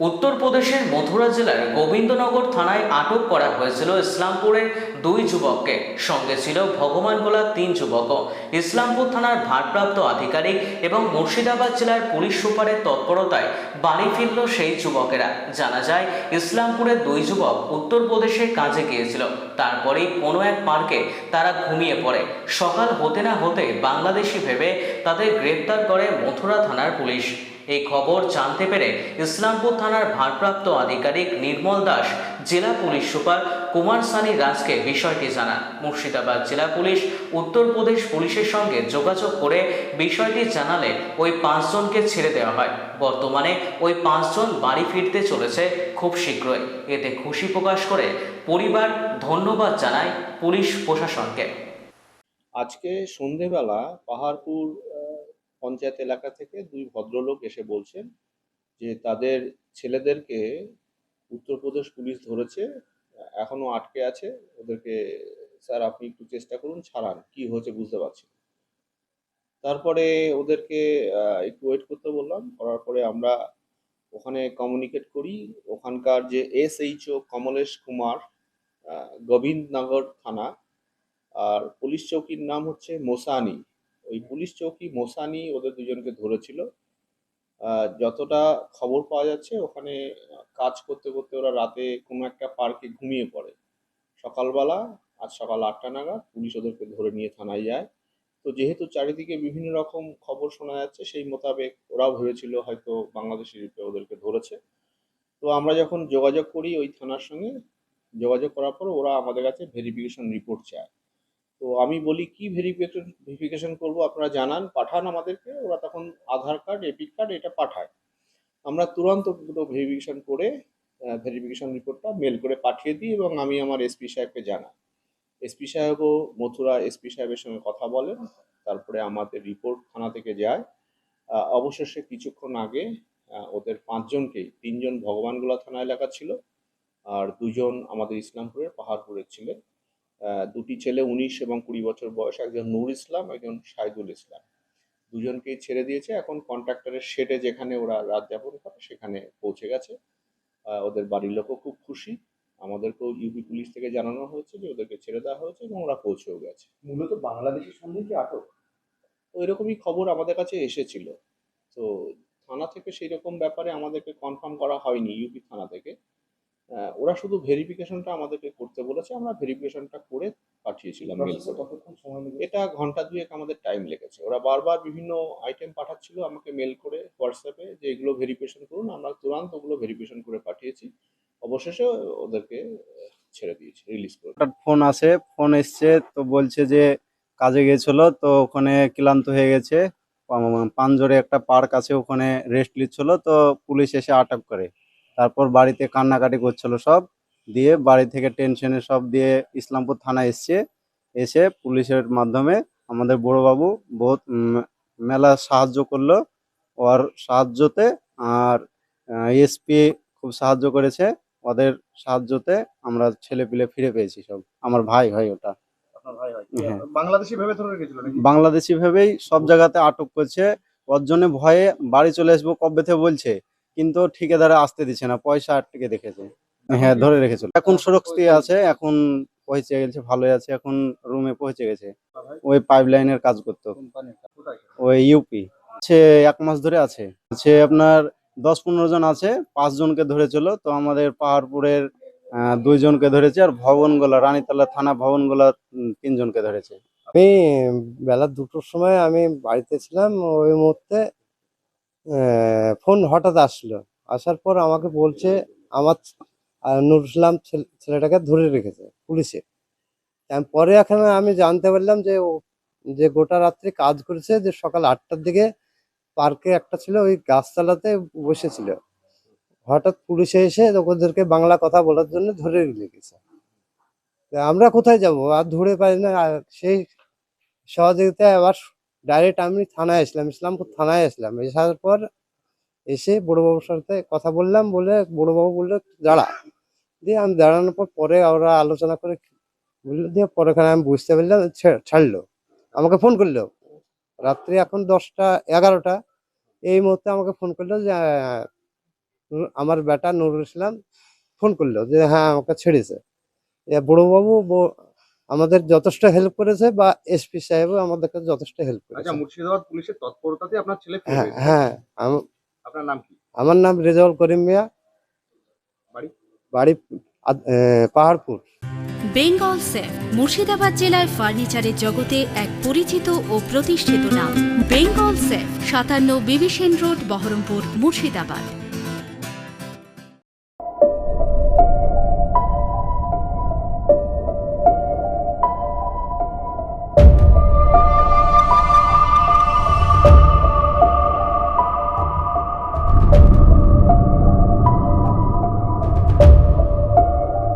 উত্তরপ্রদেশের মথুরা জেলার গোবিন্দনগর থানায় আটক করা হয়েছিল ইসলামপুরের দুই যুবককে। সঙ্গে ছিল ভগবান ভগবানগোলার তিন যুবকও। ইসলামপুর থানার ভারপ্রাপ্ত আধিকারিক এবং মুর্শিদাবাদ জেলার পুলিশ সুপারের তৎপরতায় বাড়ি ফিরল সেই যুবকেরা। জানা যায়, ইসলামপুরের দুই যুবক উত্তরপ্রদেশের কাজে গিয়েছিল। তারপরেই কোনো এক পার্কে তারা ঘুমিয়ে পড়ে। সকাল হতে না হতে বাংলাদেশি ভেবে তাদের গ্রেপ্তার করে মথুরা থানার পুলিশ। এই খবর জানতে পেরে ইসলামপুর থানার ভারপ্রাপ্ত আধিকারিক নির্মল দাস, জেলা পুলিশ সুপার কুমার সানি রাজকে বিষয়টি জানান। মুর্শিদাবাদ জেলা পুলিশ উত্তরপ্রদেশ পুলিশের সঙ্গে যোগাযোগ করে বিষয়টি জানালে ওই পাঁচজনকে ছেড়ে দেওয়া হয়। বর্তমানে ওই পাঁচজন বাড়ি ফিরতে চলেছে খুব শীঘ্রই। এতে খুশি প্রকাশ করে পরিবার ধন্যবাদ জানায় পুলিশ প্রশাসনকে। আজকে সন্ধেবেলা পাহাড়পুর পঞ্চায়েত এলাকা থেকে দুই ভদ্রলোক এসে বলছেন যে তাদের ছেলেদেরকে উত্তরপ্রদেশ পুলিশ ধরেছে, এখনও আটকে আছে, ওদেরকে, স্যার, আপনি একটু চেষ্টা করুন, ছাড়ান, কি হয়েছে বুঝতে পারছি তারপরে ওদেরকে একটু ওয়েট করতে বললাম, করার পরে আমরা ওখানে কমিউনিকেট করি। ওখানকার যে এস এইচও কমলেশ কুমার গোবিন্দনগর থানা, আর পুলিশ চৌকির নাম হচ্ছে মোসানি। ওই পুলিশ চৌকি, মোসানি ওদের দুজনকে ধরেছিল। যতটা খবর পাওয়া যাচ্ছে, ওখানে কাজ করতে করতে ওরা রাতে কোনো একটা পার্কে ঘুমিয়ে পড়ে। সকালবেলা আজ সকাল আটটা নাগাদ পুলিশ ওদেরকে ধরে নিয়ে থানায় যায়। তো যেহেতু চারিদিকে বিভিন্ন রকম খবর শোনা যাচ্ছে, সেই মোতাবেক ওরাও ভেবেছিল হয়তো বাংলাদেশি ওদেরকে ধরেছে। তো আমরা যখন যোগাযোগ করি ওই থানার সঙ্গে, যোগাযোগ করার পর ওরা আমাদের কাছে ভেরিফিকেশন রিপোর্ট চায়। আমি বলি কি ভেরিফিকেশন ভেরিফিকেশন করব আপনারা জানান, পাঠান আমাদেরকে, ওরা তখন আধার কার্ড এপিক কার্ড এটা পাঠায়। আমরা তুরন্ত দুটো ভেরিফিকেশন করে ভেরিফিকেশন রিপোর্টটা মেল করে পাঠিয়ে দিই এবং আমি আমার এসপি সাহেবকে জানাই। এসপি সাহেবও মথুরা এসপি সাহেবের সঙ্গে কথা বলেন, তারপরে আমাদের রিপোর্ট থানা থেকে যায়। অবশেষে কিছুক্ষণ আগে ওদের পাঁচজনকেই, তিনজন ভগবানগোলা থানা এলাকা ছিল, আর দুজন আমাদের ইসলামপুরের পাহাড়পুরের ছিলেন। দুটি ছেলে উনিশ এবং কুড়ি বছর বয়স একজন নূর ইসলাম একজন শাহিদুল ইসলাম। দুজনকেই ছেড়ে দিয়েছে। এখন কন্ট্রাক্টরের শেডে যেখানে ওরা রাত যাপন করে সেখানে পৌঁছে গেছে। ওদের বাড়ির লোকও খুব খুশি। আমাদেরকেও ইউপি পুলিশ থেকে জানানো হয়েছে যে ওদেরকে ছেড়ে দেওয়া হয়েছে এবং ওরা পৌঁছেও গেছে। মূলত বাংলাদেশের সঙ্গে কি আটক? ওই রকমই খবর আমাদের কাছে এসেছিল। তো থানা থেকে সেই রকম ব্যাপারে আমাদেরকে কনফার্ম করা হয়নি ইউপি থানা থেকে। ওরা শুধু ভেরিফিকেশনটা আমাদেরকে করতে বলেছে আমরা ভেরিফিকেশনটা করে পাঠিয়েছিলাম এটা ঘণ্টা দুয়েক আমাদের টাইম লেগেছে। ওরা বারবার বিভিন্ন আইটেম পাঠাচ্ছিল আমাকে মেল করে হোয়াটসঅ্যাপে যে এগুলো ভেরিফিকেশন করুন আমরা তুরন্ত ওগুলো ভেরিফিকেশন করে পাঠিয়েছি। অবশেষে ওদেরকে ছেড়ে দিয়েছি রিলিজ করে ফোন আসে ফোন এসছে তো বলছে যে কাজে গেছিল তো ওখানে ক্লান্ত হয়ে গেছে। পাঞ্জরে একটা পার্ক আছে ওখানে রেস্ট নিচ্ছিল তো পুলিশ এসে আটক করে। তারপর বাড়িতে কান্নাকাটি করছিল সব দিয়ে বাড়ি থেকে টেনশনে সব দিয়ে ইসলামপুর থানায় এসছে। এসে পুলিশের মাধ্যমে আমাদের বড়বাবু বহুত মেলা সাহায্য করল। ওর সাহায্যতে আর এসপি খুব সাহায্য করেছে। ওদের সাহায্যতে আমরা ছেলে পিলে ফিরে পেয়েছি সব। আমার ভাই হয় ওটা। হ্যাঁ। বাংলাদেশি ভেবেই সব জায়গাতে আটক করছে। ওর জন্য ভয়ে বাড়ি চলে আসব কবে থেকে বলছে? কিন্তু ঠিকাদারে আসতে দিচ্ছে না পয়সা আটকে দেখেছে হ্যাঁ ধরে রেখেছিল। এখন সুরক্ষিত আছে এখন পৌঁছে গেছে ভালোই আছে এখন রুমে পৌঁছে গেছে। ওই পাইপ লাইনের কাজ করতো। ওই ইউপি সে এক মাস ধরে আছে। সে আপনার দশ পনেরো জন আছে পাঁচ জনকে ধরেছিল তো আমাদের পাহাড়পুরের দুইজনকে ধরেছে আর ভবনগোলা রানীতলা থানা ভবনগোলা তিনজনকে ধরেছে। আমি বেলা দুটোর সময় আমি বাড়িতে ছিলাম ওই মুহূর্তে ফোন হঠাৎ আসলো। আসার পর আমাকে বলছে, আমার নুর ইসলাম ছেলেটাকে ধরে রেখেছে পুলিশে। পরে এখানে আমি জানতে পারলাম যে ও, যে গোটা রাত্রি কাজ করেছে, যে সকাল আটটার দিকে পার্কে একটা ছিল, ওই গাছতলাতে বসেছিল। হঠাৎ পুলিশে এসে ওদেরকে বাংলা কথা বলার জন্য ধরে রেখেছে। আমরা কোথায় যাব? আর ধরে পাই না সেই সহযোগিতায় আবার ডাইরেক্ট আমি থানায় আসলাম, ইসলামপুর থানায় আসলাম। আসার পর এসে বড়োবাবুর সাথে কথা বললাম, বলে বড়োবাবু বলল, দাঁড়া। দিয়ে আমি দাঁড়ানোর পর পরে ওরা আলোচনা করে বলল, দিয়ে পরেখানে আমি বুঝতে পারলাম ছাড়লো। আমাকে ফোন করল। রাত্রি এখন দশটা, এগারোটা। এই মুহূর্তে আমাকে ফোন করল যে আমার বেটা নুরুল ইসলাম ফোন করল যে হ্যাঁ আমাকে ছেড়েছে। বড়বাবু আমাদের যথেষ্ট হেল্প করেছে বা এসপি সাহেবও আমাদেরকে যথেষ্ট হেল্প করেছে। আচ্ছা মুর্শিদাবাদ পুলিশের তৎপরতাতে আপনার ছেলে হ্যাঁ হ্যাঁ আম- আপনার নাম কি? আমার নাম রেজাউল করিম মিয়া। বাড়ি? বাড়ি পাহাড়পুর। বেঙ্গল সেফ মুর্শিদাবাদ জেলায় ফার্নিচারের জগতে এক পরিচিত ও প্রতিষ্ঠিত নাম। বেঙ্গল সেফ সাতান্ন বিবিসেন রোড বহরমপুর মুর্শিদাবাদ।